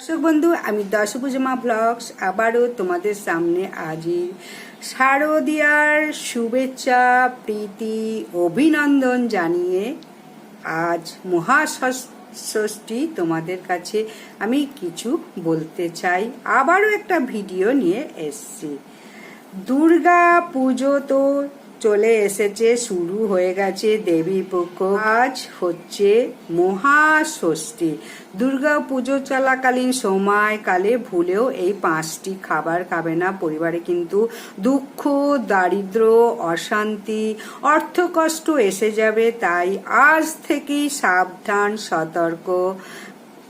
দর্শক বন্ধু, আমি দশভুজমা ব্লগস আবারও তোমাদের সামনে আজি শারদিয়ার শুভেচ্ছা, প্রীতি, অভিনন্দন জানিয়ে আজ মহাষষ্ঠী তোমাদের কাছে আমি কিছু বলতে চাই। আবারও একটা ভিডিও নিয়ে এসছি। দুর্গা পুজো তো চলে এসেছে, শুরু হয়ে গেছে দেবী পক্ষ আজ হচ্ছে মহাষষ্ঠী। দুর্গা পুজো চলাকালীন সময়কালে ভুলেও এই পাঁচটি খাবার খাবে না। পরিবারে কিন্তু দুঃখ, দারিদ্র, অশান্তি, অর্থকষ্ট এসে যাবে, তাই আজ থেকেই সাবধান, সতর্ক।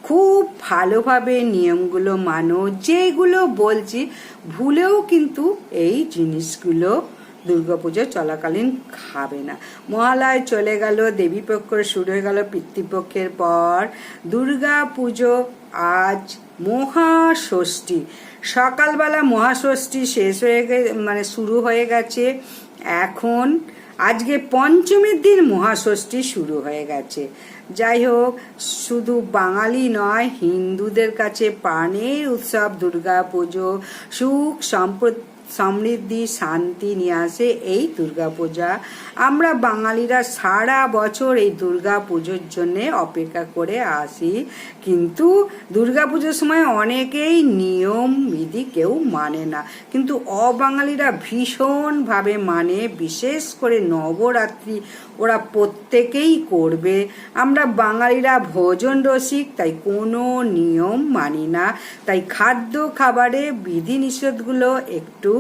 খুব ভালোভাবে নিয়মগুলো মানো। যেগুলো বলছি, ভুলেও কিন্তু এই জিনিসগুলো দুর্গাপুজো চলাকালীন খাবে না। মহালয় চলে গেল দেবীপক্ষ শুরু হয়ে গেল পিতৃপক্ষের পর। দুর্গা পুজো আজ মহাষষ্ঠী। সকালবেলা মহাষষ্ঠী শেষ হয়ে গে মানে শুরু হয়ে গেছে। এখন আজকে পঞ্চমীর দিন মহাষষ্ঠী শুরু হয়ে গেছে। যাই হোক, শুধু বাঙালি নয়, হিন্দুদের কাছে প্রাণের উৎসব দুর্গা পুজো সুখ সম্পত্তি সমৃদ্ধি, শান্তি নিয়ে আসে এই দুর্গাপূজা। আমরা বাঙালিরা সারা বছর এই দুর্গা পুজোর জন্যে অপেক্ষা করে আসি। কিন্তু দুর্গাপুজোর সময় অনেকেই নিয়ম, বিধি কেউ মানে না। কিন্তু অবাঙালিরা ভীষণভাবে মানে বিশেষ করে নবরাত্রি ওরা প্রত্যেকেই করবে। আমরা বাঙালিরা ভোজন রসিক, তাই কোনো নিয়ম মানি না। তাই খাদ্য, খাবারে বিধিনিষেধগুলো একটু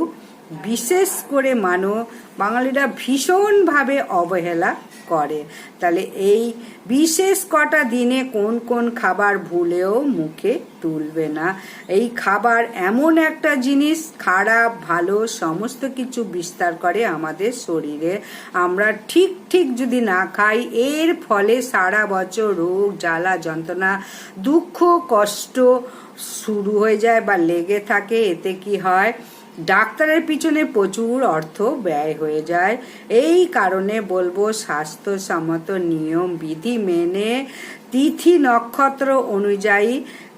বিশেষ করে মানো, বাঙালিরা ভীষণভাবে অবহেলা করে। তাহলে এই বিশেষ কটা দিনে কোন কোন খাবার ভুলেও মুখে তুলবে না। এই খাবার এমন একটা জিনিস, খারাপ, ভালো, সমস্ত কিছু বিস্তার করে আমাদের শরীরে। আমরা ঠিক ঠিক যদি না খাই, এর ফলে সারা বছর রোগ, জ্বালা, যন্ত্রণা, দুঃখ, কষ্ট শুরু হয়ে যায় বা লেগে থাকে। এতে কি হয়? ডাক্তারের পিছনে প্রচুর অর্থ ব্যয় হয়ে যায়। এই কারণে বলব, স্বাস্থ্যসম্মত নিয়ম, বিধি মেনে তিথি নক্ষত্র অনুযায়ী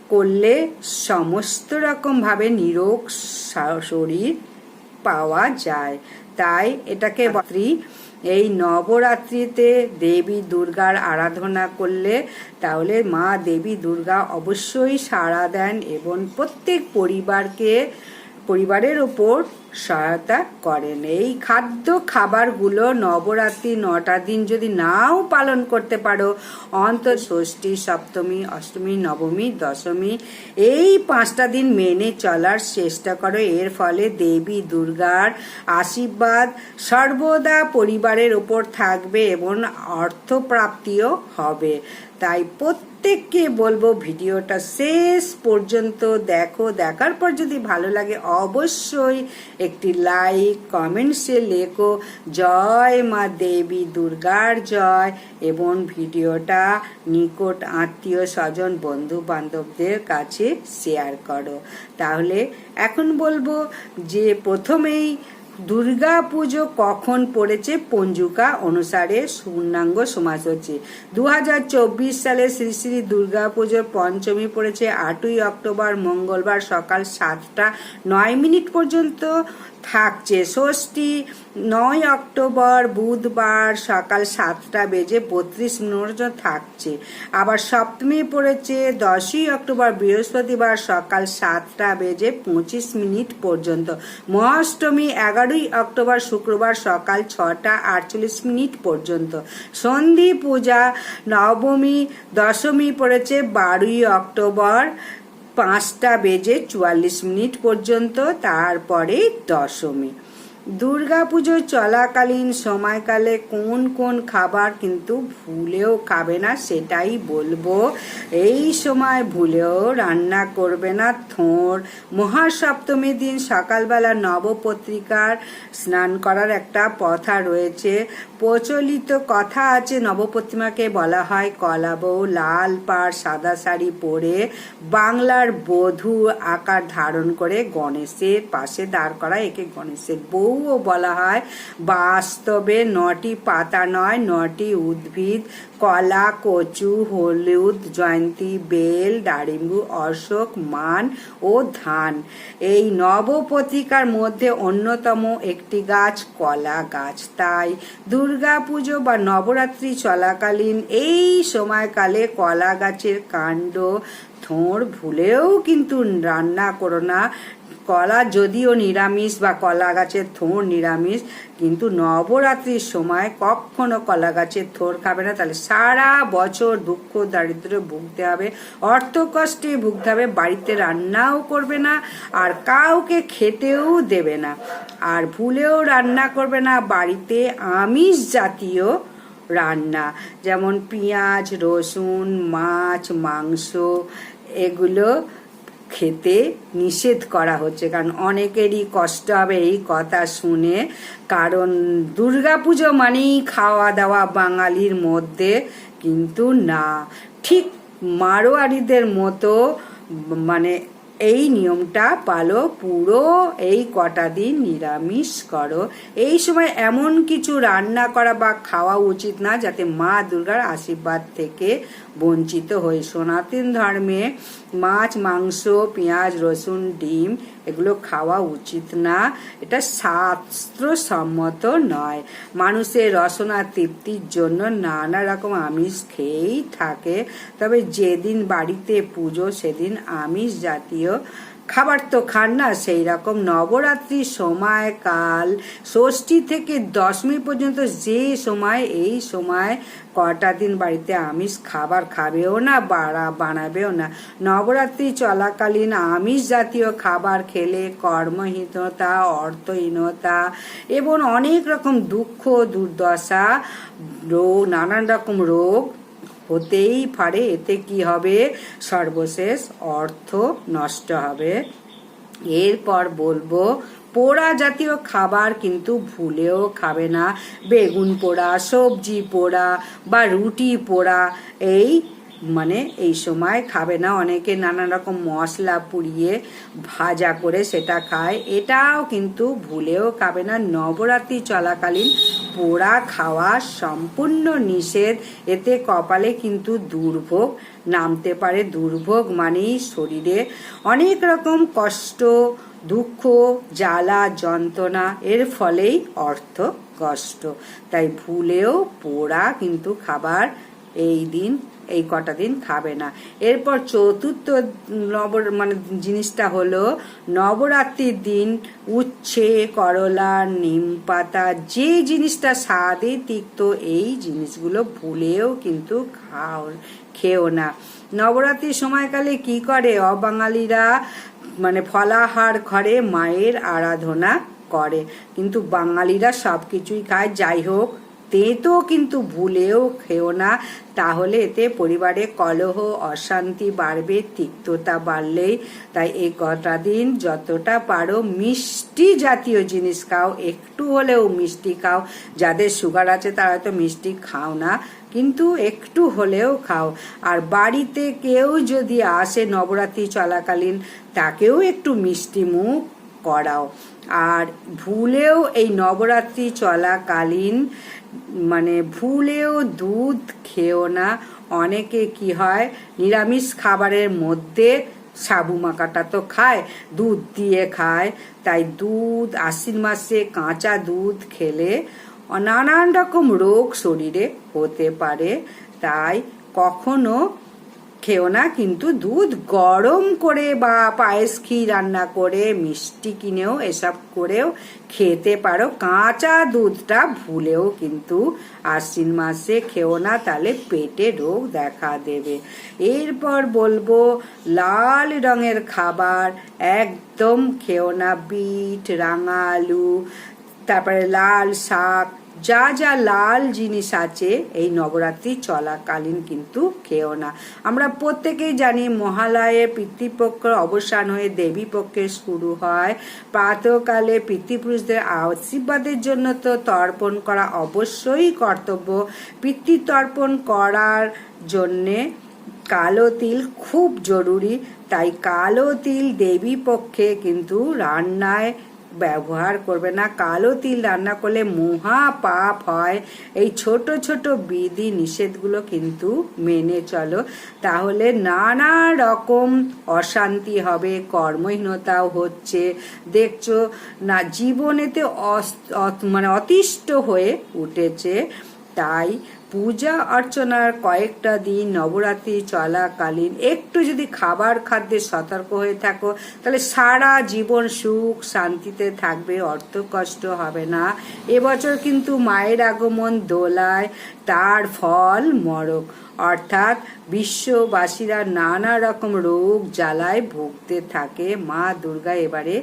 করলে সমস্ত রকমভাবে নিরোগ শরীর পাওয়া যায়। তাই এটাকে রাত্রি এই নবরাত্রিতে দেবী দুর্গার আরাধনা করলে তাহলে মা দেবী দুর্গা অবশ্যই সাড়া দেন এবং প্রত্যেক পরিবারকে পরিবারের ওপর সহায়তা করেন। এই খাদ্য খাবারগুলো নবরাত্রি নটা দিন যদি নাও পালন করতে পারো অন্ত ষষ্ঠী সপ্তমী, অষ্টমী, নবমী, দশমী, এই পাঁচটা দিন মেনে চলার চেষ্টা করো। এর ফলে দেবী দুর্গার আশীর্বাদ সর্বদা পরিবারের ওপর থাকবে এবং অর্থপ্রাপ্তিও হবে। তাই প্রত্যেককে বলব ভিডিওটা শেষ পর্যন্ত দেখো। দেখার পর যদি ভালো লাগে অবশ্যই একটি লাইক কমেন্টসে লেখো, জয় মা দেবী দুর্গার জয় এবং ভিডিওটা নিকট আত্মীয় স্বজন বন্ধু বান্ধবদের কাছে শেয়ার করো। তাহলে এখন বলব যে প্রথমেই দুর্গা পুজো কখন পড়েছে পঞ্জুকা অনুসারে পূর্ণাঙ্গ সমাজ হচ্ছে। দু হাজার চব্বিশ সালে শ্রী শ্রী দুর্গা পুজোর পঞ্চমী পড়েছে আটই অক্টোবর মঙ্গলবার সকাল সাতটা নয় মিনিট পর্যন্ত। থাকছে। ষষ্ঠী নয় অক্টোবর বুধবার সকাল সাতটা বেজে বত্রিশ মিনিট থাকছে। আবার সপ্তমী পড়েছে দশই অক্টোবর বৃহস্পতিবার সকাল সাতটা বেজে পঁচিশ মিনিট পর্যন্ত। মহাষ্টমী এগারোই অক্টোবর শুক্রবার সকাল ছটা আটচল্লিশ মিনিট পর্যন্ত। সন্ধি পূজা নবমী দশমী পড়েছে বারোই অক্টোবর পাঁচটা বেজে চুয়াল্লিশ মিনিট পর্যন্ত, তারপরে দশমী। দুর্গা দুর্গাপুজো চলাকালীন সময়কালে কোন কোন খাবার কিন্তু ভুলেও খাবে না সেটাই বলব। এই সময় ভুলেও রান্না করবে না থোর। মহাসপ্তমীর দিন সকালবেলা নবপত্রিকার স্নান করার একটা প্রথা রয়েছে। প্রচলিত কথা আছে, নবপ্রতিমাকে বলা হয় কলা বউ লাল পাড় সাদা শাড়ি পরে বাংলার বধূ আকার ধারণ করে গণেশের পাশে দাঁড় করা একে গণেশের বউও বলা হয়। বাস্তবে নটি পাতা নয়, নটি উদ্ভিদ, কলা, কচু, হলুদ, জয়ন্তী, বেল, ডালিম্বু, অশোক, মান ও ধান। এই নবপত্রিকার মধ্যে অন্যতম একটি গাছ কলা গাছ। তাই দুর্গা পুজো বা নবরাত্রি চলাকালীন এই সময়কালে কলা গাছের কাণ্ড, থোঁড় ভুলেও কিন্তু রান্না করো না। কলা যদিও নিরামিষ বা কলা গাছের থোড় নিরামিষ, কিন্তু নবরাত্রির সময় কখনো কলা গাছের থোর খাবে না। তাহলে সারা বছর দুঃখ দারিদ্র ভুগতে হবে অর্থ কষ্টে ভুগতে হবে, বাড়িতে রান্নাও করবে না, আর কাউকে খেতেও দেবে না। আর ভুলেও রান্না করবে না, বাড়িতে আমিষ জাতীয় রান্না, যেমন পেঁয়াজ, রসুন, মাছ, মাংস, এগুলো খেতে নিষেধ করা হচ্ছে, কারণ অনেকেরই কষ্ট হবে এই কথা শুনে। কারণ দুর্গাপুজো মানেই খাওয়া দাওয়া বাঙালির মধ্যে কিন্তু না। ঠিক মারোয়ারিদের মতো মানে এই নিয়মটা পালো, পুরো এই কটা দিন নিরামিষ করো। এই সময় এমন কিছু রান্না করা বা খাওয়া উচিত না, যাতে মা দুর্গার আশীর্বাদ থেকে বঞ্চিত হই সনাতন ধর্মে মাছ, মাংস, পেঁয়াজ, রসুন, ডিম, এগুলো খাওয়া উচিত না। এটা শাস্ত্রসম্মত নয়। মানুষের রসনা তৃপ্তির জন্য নানা রকম আমিষ খেয়েই থাকে। তবে যেদিন বাড়িতে পুজো, সেদিন আমিষ জাতীয় খাবার তো খান না, সেই রকম নবরাত্রির সময় কাল ষষ্ঠী থেকে দশমী পর্যন্ত যে সময়, এই সময় কটা দিন বাড়িতে আমিষ খাবার খাবেও না, বাড়া বানাবেও না। নবরাত্রি চলাকালীন আমিষ জাতীয় খাবার খেলে কর্মহীনতা, অর্থহীনতা এবং অনেক রকম দুঃখ, দুর্দশা রোগ নানান রকম রোগ হতেই পারে, এতে কি হবে? সর্বশেষ অর্থ নষ্ট হবে। এরপর বলব, পোড়া জাতীয় খাবার কিন্তু ভুলেও খাবে না। বেগুন পোড়া, সবজি পোড়া বা রুটি পোড়া, এই মানে এই সময় খাবে না। অনেকে নানা রকম মশলা পুড়িয়ে ভাজা করে সেটা খায়। এটাও কিন্তু ভুলেও খাবে না। নবরাত্রি চলাকালীন পোড়া খাওয়া সম্পূর্ণ নিষেধ। এতে কপালে কিন্তু দুর্ভোগ নামতে পারে। দুর্ভোগ মানেই শরীরে অনেক রকম কষ্ট, দুঃখ, জ্বালা, যন্ত্রণা, এর ফলেই অর্থ কষ্ট। তাই ভুলেও পোড়া কিন্তু খাবার এই দিন এই কটা দিন খাবে না। এরপর চতুর্থ নব মানে জিনিসটা হলো, নবরাত্রির দিন উচ্ছে, করলা, নিম পাতা, যে জিনিসটা স্বাদে তিক্ত, এই জিনিসগুলো ভুলেও কিন্তু খাও, খেও না। নবরাত্রির সময়কালে কি করে অবাঙালিরা মানে ফলাহার ঘরে মায়ের আরাধনা করে। কিন্তু বাঙালিরা সব কিছুই খায়। যাই হোক তেঁতো কিন্তু ভুলেও খেও না। তাহলে এতে পরিবারে কলহ, অশান্তি বাড়বে, তিক্ততা বাড়লেই। তাই এই কটা দিন যতটা পারো মিষ্টি জাতীয় জিনিস খাও, একটু হলেও মিষ্টি খাও। যাদের সুগার আছে তারা তো মিষ্টি খাও না, কিন্তু একটু হলেও খাও। আর বাড়িতে কেউ যদি আসে নবরাত্রি চলাকালীন, তাকেও একটু মিষ্টি মুখ করাও। আর ভুলেও এই নবরাত্রি চলাকালীন মানে ভুলেও দুধ খেও না। অনেকে কি হয়, নিরামিষ খাবারের মধ্যে সাবু মাকাটা তো খায়, দুধ দিয়ে খায়। তাই দুধ, আশ্বিন মাসে কাঁচা দুধ খেলে নানান রকম রোগ শরীরে হতে পারে। তাই কখনো খেও না, কিন্তু দুধ গরম করে বা পায়েস ঘি রান্না করে, মিষ্টি কিনেও, এসব করেও খেতে পারো। কাঁচা দুধটা ভুলেও কিন্তু আশ্বিন মাসে খেও না, তাহলে পেটে রোগ দেখা দেবে। এরপর বলব, লাল রঙের খাবার একদম খেও না। বিট রাঙা আলু তারপরে লাল শাক যা যা লাল জিনিস আছে, এই নবরাত্রি চলাকালীন কিন্তু খেও না। আমরা প্রত্যেকেই জানি মহালয়ে পিতৃপক্ষের অবসান হয়ে দেবী পক্ষের শুরু হয়। প্রাতকালে পিতৃপুরুষদের আশীর্বাদের জন্য তো তর্পণ করা অবশ্যই কর্তব্য। পিতৃতর্পণ করার জন্যে কালো তিল খুব জরুরি। তাই কালো তিল দেবী পক্ষে কিন্তু রান্নায় ব্যবহার করবে না। কালো তিল রান্না করলে মহা পাপ হয়। এই ছোট ছোট বিধি নিষেধগুলো কিন্তু মেনে চলো। তাহলে নানা রকম অশান্তি হবে, কর্মহীনতাও হচ্ছে। দেখছ না, জীবনেতে মানে অতিষ্ঠ হয়ে উঠেছে। তাই পূজা অর্চনার কয়েকটা দিন নবরাত্রি চলাকালীন একটু যদি খাবার খাদ্যে সতর্ক হয়ে থাকো, তাহলে সারা জীবন সুখ শান্তিতে থাকবে, অর্থ কষ্ট হবে না। এবছর কিন্তু মায়ের আগমন দোলায়, তার ফল মরক। অর্থাৎ বিশ্ববাসীরা নানা রকম রোগ জ্বালায় ভুগতে থাকে। মা দুর্গা এবারে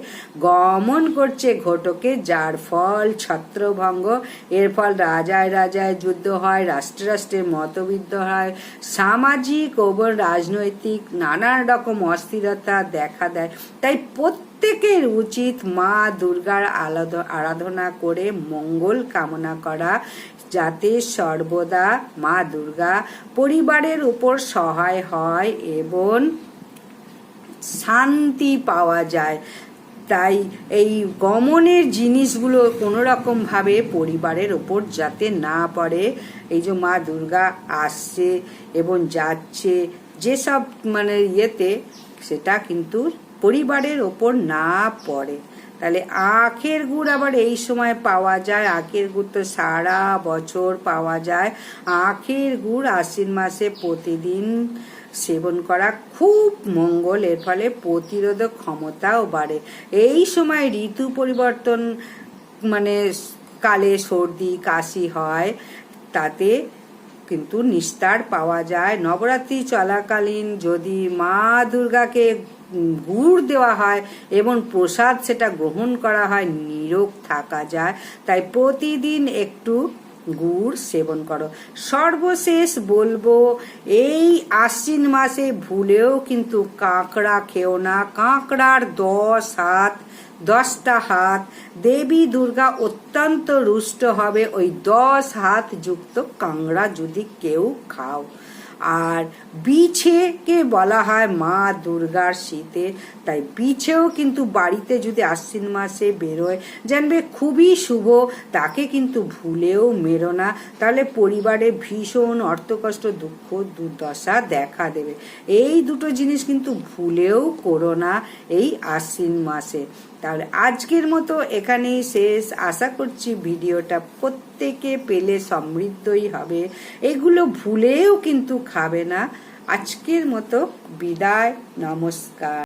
গমন করছে ঘটকে, যার ফল ছত্রভঙ্গ। এর ফল রাজায় রাজায় যুদ্ধ হয় রাষ্ট্রে রাষ্ট্রে মতবিদ্ধ হয়। সামাজিক ও রাজনৈতিক নানান রকম অস্থিরতা দেখা দেয়। তাই প্রত্যেকের উচিত মা দুর্গার আরাধনা করে মঙ্গল কামনা করা, যাতে সর্বদা মা দুর্গা পরিবারের উপর সহায় হয় এবং শান্তি পাওয়া যায়। তাই এই গমনের জিনিসগুলো কোনো রকমভাবে পরিবারের ওপর যাতে না পড়ে, এই যে মা দুর্গা আসছে এবং যাচ্ছে, যেসব মানে ইয়েতে সেটা কিন্তু পরিবারের ওপর না পড়ে। তাহলে আখের গুড় আবার এই সময় পাওয়া যায়। আখের গুড় তো সারা বছর পাওয়া যায়। আখের গুড় আশ্বিন মাসে প্রতিদিন সেবন করা খুব মঙ্গল। এর ফলে প্রতিরোধক ক্ষমতাও বাড়ে। এই সময় ঋতু পরিবর্তন মানে কালে সর্দি, কাশি হয়, তাতে কিন্তু নিস্তার পাওয়া যায়। নবরাত্রি চলাকালীন যদি মা দুর্গাকে গুড় দেওয়া হয় এবং প্রসাদ সেটা গ্রহণ করা হয়, নিরোগ থাকা যায়। তাই প্রতিদিন একটু গুড় সেবন করো। সর্বশেষ বলব, এই আশ্বিন মাসে ভুলেও কিন্তু কাঁকড়া খেও না। কাঁকড়ার দশ হাত, দশটা হাত, দেবী দুর্গা অত্যন্ত রুষ্ট হবে। ওই দশ হাত যুক্ত কাঁকড়া যদি কেউ খাও। আর বিছেকে বলা হয় মা দুর্গার শীতে। তাই বিছেও কিন্তু বাড়িতে যদি আশ্বিন মাসে বেরোয়, জানবে খুবই শুভ, তাকে কিন্তু ভুলেও মেরো না। তাহলে পরিবারে ভীষণ অর্থকষ্ট, দুঃখ, দুর্দশা দেখা দেবে। এই দুটো জিনিস কিন্তু ভুলেও করো না এই আশ্বিন মাসে। তাহলে আজকের মতো এখানেই শেষ। আশা করছি ভিডিওটা প্রত্যেকে পেলে সমৃদ্ধই হবে। এগুলো ভুলেও কিন্তু খাবে না। আজকের মতো বিদায়, নমস্কার।